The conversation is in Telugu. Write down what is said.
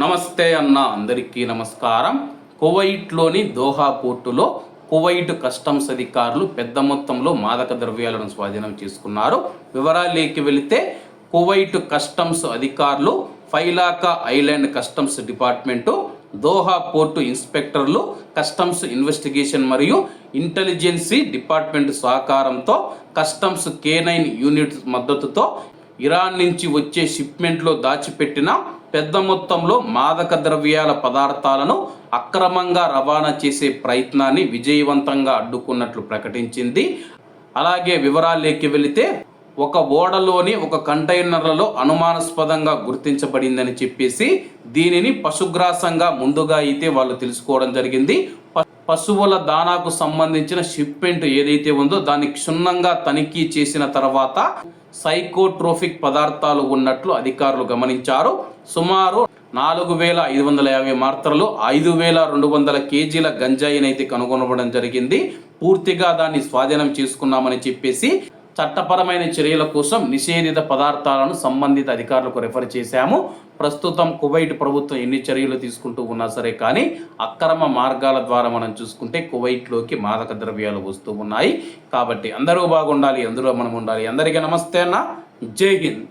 నమస్తే అన్న అందరికీ నమస్కారం. కువైట్లోని దోహా పోర్టులో కువైట్ కస్టమ్స్ అధికారులు పెద్ద మొత్తంలో మాదక ద్రవ్యాలను స్వాధీనం చేసుకున్నారు. వివరాలేకి వెళితే కువైట్ కస్టమ్స్ అధికారులు Failaka island customs department Doha port ఇన్స్పెక్టర్లు customs investigation మరియు ఇంటెలిజెన్సీ డిపార్ట్మెంట్ సహకారంతో కస్టమ్స్ కే నైన్ యూనిట్ మద్దతుతో ఇరాన్ నుంచి వచ్చే షిప్మెంట్లో దాచిపెట్టిన పెద్ద మొత్తంలో మాదక ద్రవ్యాల పదార్థాలను అక్రమంగా రవాణా చేసే ప్రయత్నాన్ని విజయవంతంగా అడ్డుకున్నట్లు ప్రకటించింది. అలాగే వివరాల్లోకి వెళితే ఒక ఓడలోని ఒక కంటైనర్లలో అనుమానాస్పదంగా గుర్తించబడిందని చెప్పేసి దీనిని పశుగ్రాసంగా ముందుగా అయితే వాళ్ళు తెలుసుకోవడం జరిగింది. పశువుల దానాకు సంబంధించిన షిప్మెంట్ ఏదైతే ఉందో దాన్ని క్షుణ్ణంగా తనిఖీ చేసిన తర్వాత సైకోట్రోఫిక్ పదార్థాలు ఉన్నట్లు అధికారులు గమనించారు. సుమారు నాలుగు వేల ఐదు వందల యాభై మాత్రలు ఐదు వేల రెండు వందల కేజీల గంజాయినైతే కనుగొనబడడం జరిగింది. పూర్తిగా దాన్ని స్వాధీనం చేసుకున్నామని చెప్పేసి చట్టపరమైన చర్యల కోసం నిషేధిత పదార్థాలను సంబంధిత అధికారులకు రెఫర్ చేశాము. ప్రస్తుతం కువైట్ ప్రభుత్వం ఎన్ని చర్యలు తీసుకుంటూ ఉన్నా సరే కానీ అక్రమ మార్గాల ద్వారా మనం చూసుకుంటే కువైట్లోకి మాదక ద్రవ్యాలు వస్తూ ఉన్నాయి. కాబట్టి అందరూ బాగుండాలి అందులో మనం ఉండాలి. అందరికీ నమస్తే అన్న. జై హింద్.